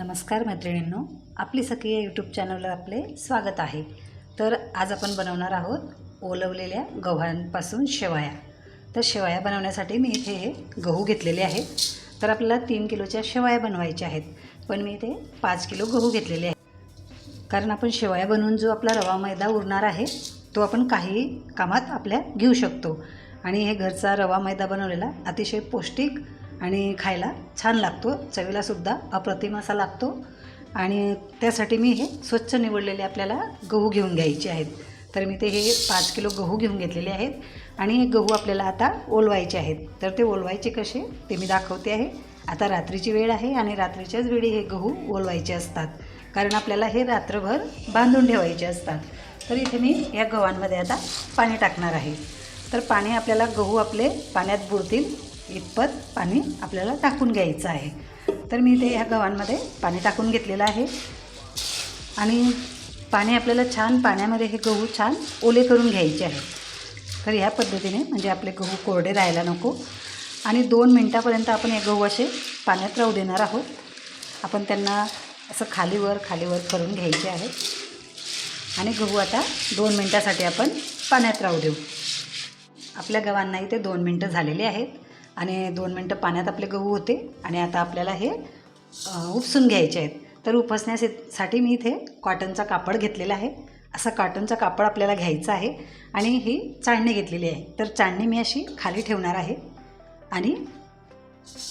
नमस्कार मैत्रिणींनो आपली सखी या यूट्यूब चॅनलवर आपले स्वागत आहे. तर आज आपण बनवणार आहोत ओलवलेल्या गव्हांपासून शेवाया. तर शेवाया बनवण्यासाठी मी इथे हे गहू घेतलेले आहे तर आपल्याला तीन किलोच्या शेवाया बनवायच्या आहेत. पण मी इथे पाच किलो गहू घेतलेले आहे कारण आपण शेवाया बनवून जो आपला रवा मैदा उरणार आहे तो आपण काही कामात आपल्या घेऊ शकतो. आणि हे घरचा रवा मैदा बनवलेला अतिशय पौष्टिक आणि खायला छान लागतो. चवीलासुद्धा अप्रतिम असा लागतो. आणि त्यासाठी मी हे स्वच्छ निवडलेले आपल्याला गहू घेऊन घ्यायचे आहेत. तर मी ते हे पाच किलो गहू घेऊन घेतलेले आहेत. आणि हे गहू आपल्याला आता ओलवायचे आहेत. तर ते ओलवायचे कसे ते मी दाखवते आहे. आता रात्रीची वेळ आहे आणि रात्रीच्याच वेळी हे गहू ओलवायचे असतात. कारण आपल्याला हे रात्रभर बांधून ठेवायचे असतात. तर इथे मी या गव्हांमध्ये आता पाणी टाकणार आहे. तर पाणी आपल्याला गहू आपले पाण्यात बुडतील. इतपत पाणी आपल्याला टाकून घ्यायचं आहे. तर मी ते ह्या गव्हांमध्ये पाणी टाकून घेतलेलं आहे. आणि पाणी आपल्याला छान पाण्यामध्ये हे गहू छान ओले करून घ्यायचे आहे. तर ह्या पद्धतीने म्हणजे आपले गहू कोरडे राहायला नको. आणि दोन मिनटापर्यंत आपण हे गहू असे पाण्यात राहू देणार आहोत. आपण त्यांना असं खालीवर खालीवर करून घ्यायचे आहे. आणि गहू आता दोन मिनटासाठी आपण पाण्यात राहू देऊ. आपल्या गव्हांना इथे दोन मिनटं झालेली आहेत. आणि दोन मिनटं पाण्यात आपले गहू होते आणि आता आपल्याला हे उपसून घ्यायचे आहेत. तर उपसण्यासाठी मी इथे कॉटनचा कापड घेतलेला आहे. असा कॉटनचा कापड आपल्याला घ्यायचा आहे आणि ही चाळणी घेतलेली आहे. तर चाळणी मी अशी खाली ठेवणार आहे आणि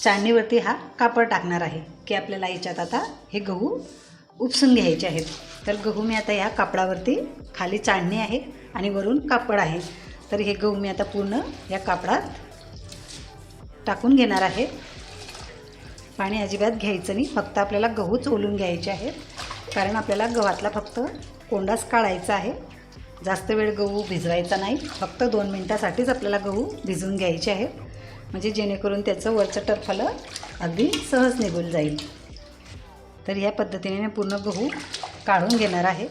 चाळणीवरती हा कापड टाकणार आहे की आपल्याला याच्यात आता हे गहू उपसून घ्यायचे आहेत. तर गहू मी आता ह्या कापडावरती खाली चाळणी आहे आणि वरून कापड आहे. तर हे गहू मी आता पूर्ण या कापडात टाकून घेणार आहे. पाणी अजिबात घ्यायचं नाही. फक्त आपल्याला गहूच ओलून घ्यायचे आहेत. कारण आपल्याला गव्हातला फक्त कोंडाच काढायचा आहे. जास्त वेळ गहू भिजवायचा नाही. फक्त दोन मिनटासाठीच आपल्याला गहू भिजवून घ्यायचे आहे म्हणजे जेणेकरून त्याचं वरचं टरफलं अगदी सहज निघून जाईल. तर या पद्धतीने मी पूर्ण गहू काढून घेणार आहे.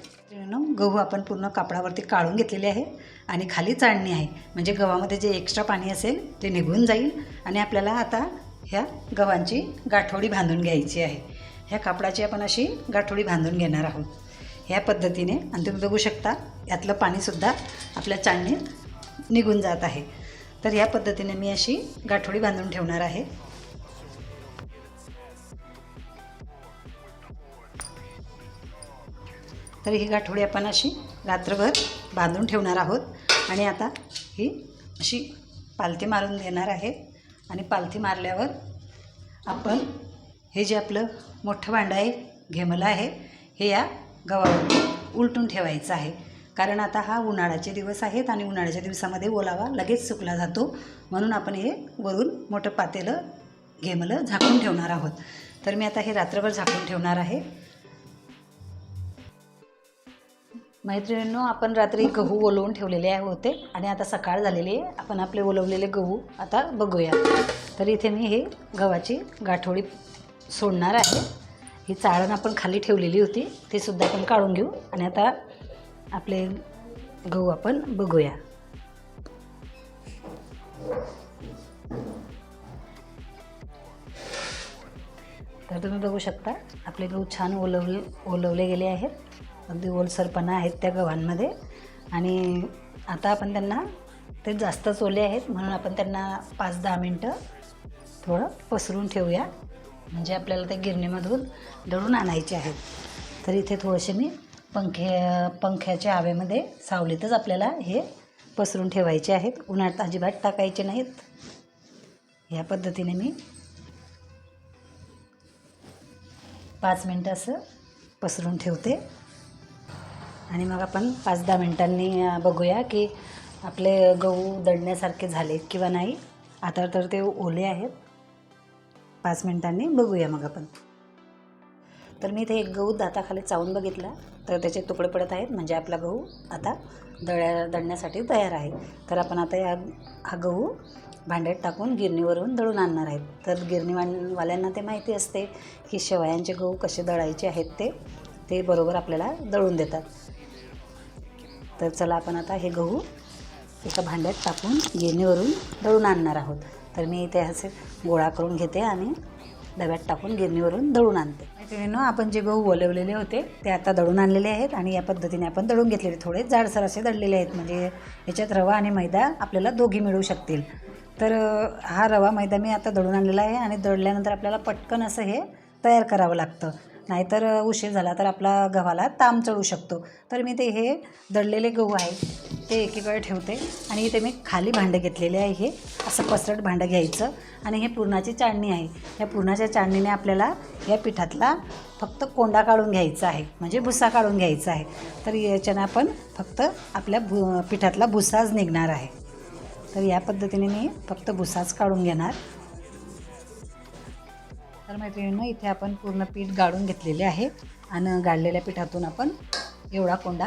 गहू आपण पूर्ण कापडावरती काढून घेतलेले आहे. आणि खाली चाळणी आहे. म्हणजे गव्हामध्ये जे एक्स्ट्रा पाणी असेल ते निघून जाईल आणि आपल्याला आता ह्या गव्हांची गाठोडी बांधून घ्यायची आहे. ह्या कापडाची आपण अशी गाठोडी बांधून घेणार आहोत. ह्या पद्धतीने आणि तुम्ही बघू शकता यातलं पाणीसुद्धा आपल्या चाळणीत निघून जात आहे. तर ह्या पद्धतीने मी अशी गाठोडी बांधून ठेवणार आहे. तर ही गाठोडी आपण अशी रात्रभर बांधून ठेवणार आहोत. आणि आता ही अशी पालथी मारून देणार आहे. आणि पालथी मारल्यावर आपण हे जे आपलं मोठं भांडं आहे घेमलं आहे हे या गव्हावर उलटून ठेवायचं आहे. कारण आता हा उन्हाळ्याचे दिवस आहेत आणि उन्हाळ्याच्या दिवसामध्ये ओलावा लगेच सुकला जातो. म्हणून आपण हे वरून मोठं पातेलं घेमलं झाकून ठेवणार आहोत. तर मी आता हे रात्रभर झाकून ठेवणार आहे. मैत्रिणींनो आपण रात्री गहू ओलवून ठेवलेले आहे होते आणि आता सकाळ झालेली आहे. आपण आपले ओलवलेले गहू आता बघूया. तर इथे मी हे गव्हाची गाठोडी सोडणार आहे. ही चाळण आपण खाली ठेवलेली होती. ते सुद्धा आपण काढून घेऊ आणि आता आपले गहू आपण बघूया. तर तुम्ही बघू शकता आपले गहू छान ओलवले ओलवले गेले आहेत. अगदी ओलसरपणा आहेत त्या गव्हांमध्ये. आणि आता आपण त्यांना ते जास्तच ओले आहेत म्हणून आपण त्यांना पाच दहा मिनटं थोडं पसरून ठेवूया. म्हणजे आपल्याला ते गिरणीमधून दळून आणायचे आहेत. तर इथे थोडेसे मी पंखे पंख्याच्या हवेमध्ये सावलीतच आपल्याला हे पसरून ठेवायचे आहेत. उन्हात अजिबात टाकायचे नाहीत. ह्या पद्धतीने मी पाच मिनटं असं पसरून ठेवते. आणि मग आपण पाच दहा मिनटांनी बघूया की आपले गहू दळण्यासारखे झाले किंवा नाही. आता तर ते ओले आहेत. पाच मिनटांनी बघूया मग आपण. तर मी इथे एक गहू दाताखाली चावून बघितला. तर त्याचे तुकडे पडत आहेत. म्हणजे आपला गहू आता दळ्या दळण्यासाठी तयार आहे. तर आपण आता या हा गहू भांड्यात टाकून गिरणीवरून दळून आणणार आहेत. तर गिरणीवाल्यांना ते माहिती असते की शेवयांचे गहू कसे दळायचे आहेत ते ते बरोबर आपल्याला दळून देतात. तर चला आपण आता हे गहू एका भांड्यात टाकून गिरणीवरून दळून आणणार आहोत. तर मी इथे असे गोळा करून घेते आणि डब्यात टाकून गिरणीवरून दळून आणते. मैत्रिणींनो आपण जे गहू ओलवलेले होते ते आता दळून आणलेले आहेत आणि या पद्धतीने आपण दळून घेतलेले थोडे जाडसर असे दळलेले आहेत म्हणजे याच्यात रवा आणि मैदा आपल्याला दोघी मिळू शकतील. तर हा रवा मैदा मी आता दळून आणलेला आहे आणि दळल्यानंतर आपल्याला पटकन असं हे तयार करावं लागतं. नाहीतर उशीर झाला तर आपला गव्हाला ताम चढू शकतो. तर मी ते हे दळलेले गहू आहे ते एकीकडे ठेवते आणि इथे मी खाली भांडं घेतलेले आहे हे. असं पसरट भांडं घ्यायचं आणि हे पुरणाची चाळणी आहे. या पुरणाच्या चाळणीने आपल्याला या पिठातला फक्त कोंडा काढून घ्यायचा आहे म्हणजे भुसा काढून घ्यायचा आहे. तर याच्यानं आपण फक्त आपल्या भु पिठातला भुसाच निघणार आहे. तर या पद्धतीने मी फक्त भुसाच काढून घेणार. तर मैत्रिणीनं इथे आपण पूर्ण पीठ गाळून घेतलेले आहे आणि गाळलेल्या पिठातून आपण एवढा कोंडा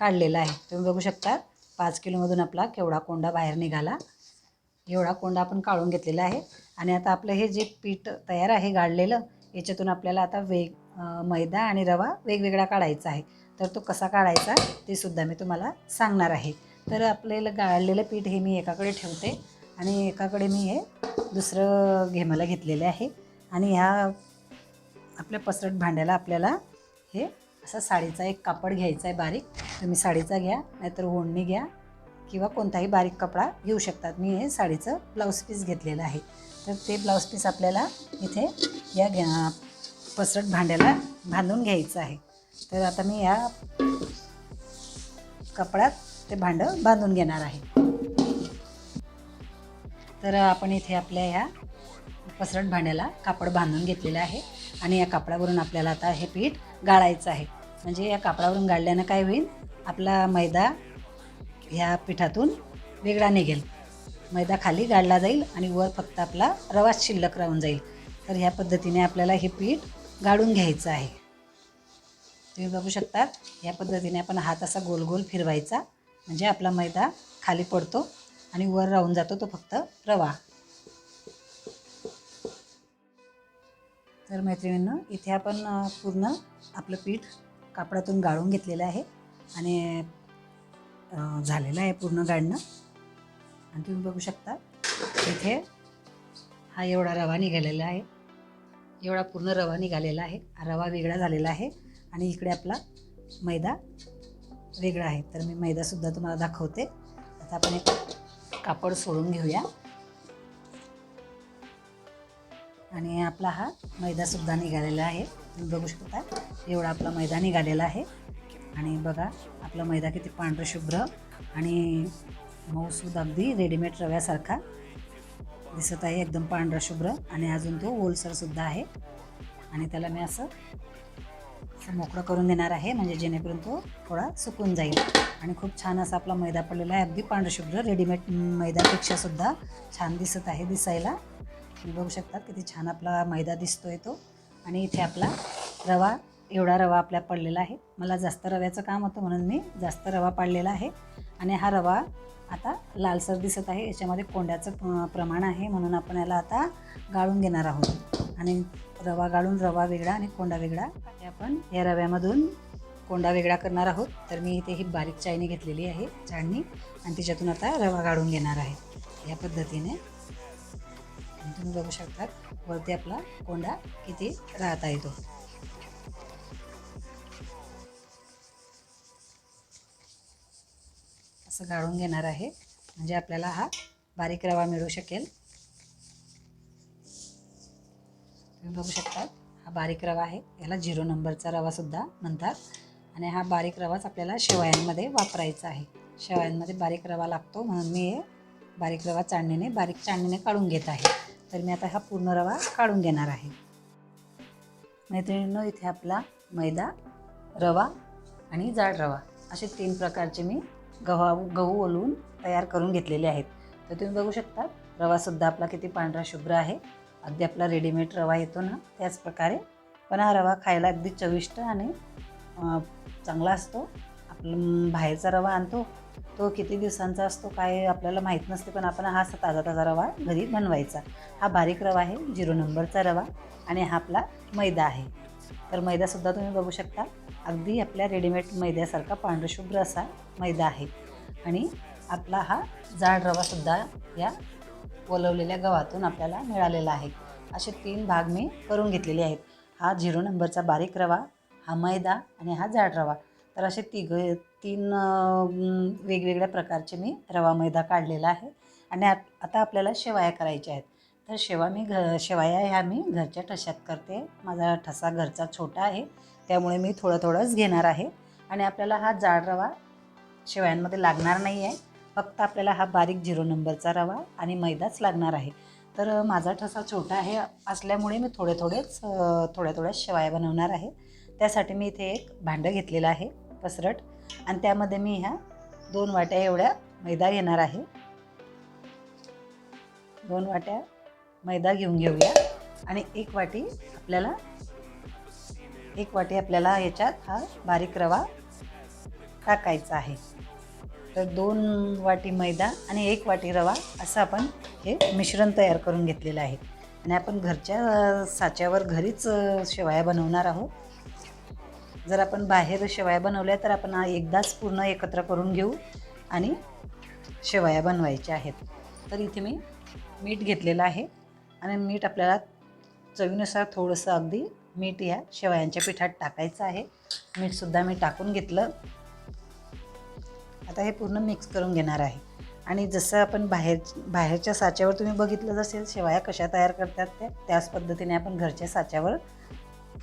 काढलेला आहे. तुम्ही बघू शकता पाच किलोमधून आपला केवढा कोंडा बाहेर निघाला. एवढा कोंडा आपण काढून घेतलेला आहे आणि आता आपलं हे जे पीठ तयार आहे गाळलेलं याच्यातून आपल्याला आता वेग मैदा आणि रवा वेगवेगळा काढायचा आहे. तर तो कसा काढायचा ते सुद्धा मी तुम्हाला सांगणार आहे. तर आपल्याला गाळलेलं पीठ हे मी एकाकडे ठेवते आणि एकाकडे मी हे दुसरं घेमाला घेतलेले आहे. आणि ह्या आपल्या पसरट भांड्याला आपल्याला हे असा साडीचा एक कापड घ्यायचा आहे बारीक. तुम्ही साडीचा घ्या नाहीतर ओढणी घ्या किंवा कोणताही बारीक कपडा घेऊ शकतात. मी हे साडीचं ब्लाऊज पीस घेतलेलं आहे. तर ते ब्लाऊज पीस आपल्याला इथे या घ्या पसरट भांड्याला बांधून घ्यायचं आहे. तर आता मी या कपड्यात ते भांडं बांधून घेणार आहे. तर आपण इथे आपल्या ह्या पसरट भांड्याला कापड बांधून घेतलेलं आहे आणि या कापडावरून आपल्याला आता हे पीठ गाळायचं आहे. म्हणजे या कापडावरून गाळल्यानं काय होईल? आपला मैदा ह्या पिठातून वेगळा निघेल. मैदा खाली गाळला जाईल आणि वर फक्त आपला रवाच शिल्लक राहून जाईल. तर ह्या पद्धतीने आपल्याला हे पीठ गाळून घ्यायचं आहे. तुम्ही बघू शकता या पद्धतीने आपण हात असा गोल गोल फिरवायचा. म्हणजे आपला मैदा खाली पडतो आणि वर राहून जातो तो फक्त रवा. तर मैत्रिणींनो इथे आपण पूर्ण आपलं पीठ कापडातून गाळून घेतलेलं आहे आणि झालेलं आहे पूर्ण गाळणं. आणि तुम्ही बघू शकता इथे हा एवढा रवा निघालेला आहे. एवढा पूर्ण रवा निघालेला आहे. हा रवा वेगळा झालेला आहे आणि इकडे आपला मैदा वेगळा आहे. तर मी मैदासुद्धा तुम्हाला दाखवते. आता आपण एक कापड सोडून घेऊया. आणि आपला हा मैदासुद्धा निघालेला आहे. तुम्ही बघू शकता एवढा आपला मैदा निघालेला आहे. आणि बघा आपला मैदा किती पांढरशुभ्र आणि मऊसूद अगदी रेडीमेड रव्यासारखा दिसत आहे एकदम पांढरशुभ्र आणि अजून तो ओलसरसुद्धा आहे. आणि त्याला मी असं असं मोकळं करून देणार आहे म्हणजे जेणेकरून तो थोडा सुकून जाईल. आणि खूप छान असा आपला मैदा पडलेला आहे अगदी पांढरशुभ्र रेडीमेड मैदापेक्षासुद्धा छान दिसत आहे दिसायला. तुम्ही बघू शकता किती छान आपला मैदा दिसतोय तो. आणि इथे आपला रवा एवढा रवा आपल्या पडलेला आहे. मला जास्त रव्याचं काम होतं म्हणून मी जास्त रवा पाडलेला आहे. आणि हा रवा आता लालसर दिसत आहे. याच्यामध्ये कोंड्याचं प्रमाण आहे म्हणून आपण याला आता गाळून घेणार आहोत. आणि रवा गाळून रवा वेगळा आणि कोंडा वेगळा हे आपण या रव्यामधून कोंडा वेगळा करणार आहोत. तर मी इथे ही बारीक चाळणी घेतलेली आहे चाळणी. आणि तिच्यातून आता रवा गाळून घेणार आहे. या पद्धतीने आणि तुम्ही बघू शकता वरती आपला कोंडा किती राहता येतो? असं गाळून घेणार आहे. म्हणजे आपल्याला हा बारीक रवा मिळू शकेल. तुम्ही बघू शकता हा बारीक रवा आहे. याला झिरो नंबरचा रवासुद्धा म्हणतात. आणि हा बारीक रवाच आपल्याला शेवयांमध्ये वापरायचा आहे. शेवयांमध्ये बारीक रवा लागतो म्हणून मी हे बारीक रवा चाळणीने बारीक चाळणीने काढून घेत आहे. तर मी आता हा पूर्ण रवा काढून घेणार आहे. मैत्रिणींनो इथे आपला मैदा रवा आणि जाड रवा असे तीन प्रकारचे मी गव्हा गहू ओलवून तयार करून घेतलेले आहेत. तर तुम्ही बघू शकता रवासुद्धा आपला किती पांढरा शुभ्र आहे. अगदी आपला रेडीमेड रवा येतो ना त्याच प्रकारे. पण हा रवा खायला अगदी चविष्ट आणि चांगला असतो. बाहेरचा रवा आणतो. तो किती दिवसांचा असतो काय आपल्याला माहीत नसते पण आपण हा असा ताजा ताजा रवा घरी बनवायचा. हा बारीक रवा आहे झिरो नंबरचा रवा आणि हा आपला मैदा आहे. तर मैदासुद्धा तुम्ही बघू शकता. अगदी आपल्या रेडीमेड मैद्यासारखा पांढरशुभ्र असा मैदा आहे. आणि आपला हा जाड रवासुद्धा या ओलवलेल्या गव्हातून आपल्याला मिळालेला आहे. असे तीन भाग मी करून घेतलेले आहेत. हा झिरो नंबरचा बारीक रवा हा मैदा आणि हा जाड रवा. तर असे तिघ तीन वेगवेगळ्या प्रकारचे मी रवा मैदा काढलेला आहे. आणि आत- आता आपल्याला शेवाया करायच्या आहेत. तर शेवा मी घ शेवाया ह्या मी घरच्या ठशात करते. माझा ठसा घरचा छोटा आहे. त्यामुळे मी थोडं थोडंच घेणार आहे. आणि आपल्याला हा जाड रवा शेवयांमध्ये लागणार नाही आहे. फक्त आपल्याला हा बारीक झिरो नंबरचा रवा आणि मैदाच लागणार आहे. तर माझा ठसा छोटा आहे असल्यामुळे मी थोडे थोडेच थोड्या थोड्या शेवाया बनवणार आहे. त्यासाठी मी इथे एक भांडं घेतलेलं आहे. पसरट. आणि त्यामध्ये मी ह्या दोन वाट्या एवढ्या मैदा घेणार आहे. दोन वाट्या मैदा घेऊन घेऊया. आणि एक वाटी आपल्याला एक वाटी आपल्याला याच्यात हा बारीक रवा टाकायचा आहे. तर दोन वाटी मैदा आणि एक वाटी रवा असं आपण हे मिश्रण तयार करून घेतलेलं आहे. आणि आपण घरच्या साच्यावर घरीच शेवाया बनवणार आहोत. जर आपण बाहेर शेवया बनवल्या तर आपण एकदाच पूर्ण एकत्र करून घेऊ आणि शेवया बनवायच्या आहेत. तर इथे मी मीठ घेतलेलं आहे आणि मीठ आपल्याला चवीनुसार थोडंसं अगदी मीठ या शेवयांच्या पिठात टाकायचं आहे. मीठसुद्धा मी टाकून घेतलं. आता हे पूर्ण मिक्स करून घेणार आहे. आणि जसं आपण बाहेर बाहेरच्या साच्यावर तुम्ही बघितलं असेल शेवाया कशा तयार करतात त्या त्याच पद्धतीने आपण घरच्या साच्यावर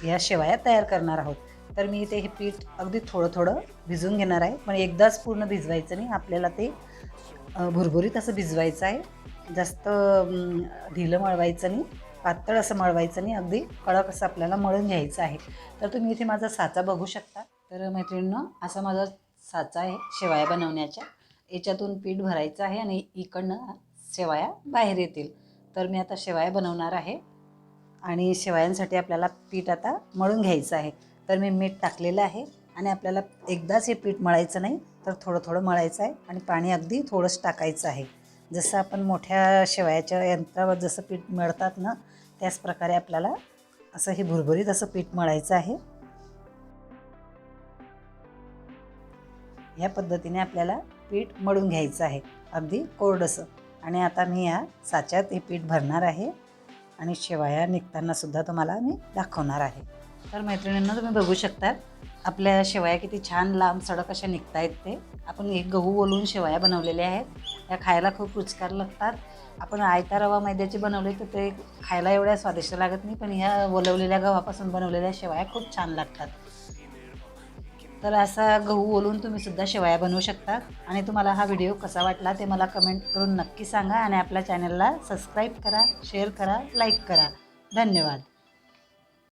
या शेवाया तयार करणार आहोत. तर मी इथे हे पीठ अगदी थोडं थोडं भिजून घेणार आहे. पण एकदाच पूर्ण भिजवायचं नाही. आपल्याला ते भुरभुरीत असं भिजवायचं आहे. जास्त ढिलं मळवायचं नाही. पातळ असं मळवायचं नाही. अगदी कडक असं आपल्याला मळून घ्यायचं आहे. तर तुम्ही इथे माझा साचा बघू शकता. तर मैत्रिणींनो असा माझा साचा आहे शेवाया बनवण्याच्या. याच्यातून पीठ भरायचं आहे आणि इकडनं शेवाया बाहेर येतील. तर मी आता शेवाया बनवणार आहे. आणि शेवायांसाठी आपल्याला पीठ आता मळून घ्यायचं आहे. तर मी मीठ टाकलेलं आहे आणि आपल्याला एकदाच हे पीठ मळायचं नाही तर थोडं थोडं मळायचं आहे आणि पाणी अगदी थोडंच टाकायचं आहे. जसं आपण मोठ्या शेवयाच्या यंत्रावर जसं पीठ मळतात ना त्याच प्रकारे आपल्याला असं हे भुरभुरीत असं पीठ मळायचं आहे. या पद्धतीने आपल्याला पीठ मळून घ्यायचं आहे अगदी कोरडसं. आणि आता मी या साच्यात हे पीठ भरणार आहे आणि शेवाया निघताना सुद्धा तुम्हाला मी दाखवणार आहे. तर मैत्रिणींना तुम्ही बघू शकता आपल्या शेवया किती छान लांब सडक अशा निघतायत ते. आपण एक गहू ओलून शेवया बनवलेल्या आहेत. या खायला खूप रुचकार लागतात. आपण आयता रवा मैद्याचे बनवले तर ते खायला एवढ्या स्वादिष्ट लागत नाही पण ह्या ओलवलेल्या गव्हापासून बनवलेल्या शेवाया खूप छान लागतात. तर असा गहू ओलून तुम्ही सुद्धा शेवया बनवू शकता. आणि तुम्हाला हा व्हिडिओ कसा वाटला ते मला कमेंट करून नक्की सांगा आणि आपल्या चॅनलला सबस्क्राईब करा शेअर करा लाईक करा. धन्यवाद.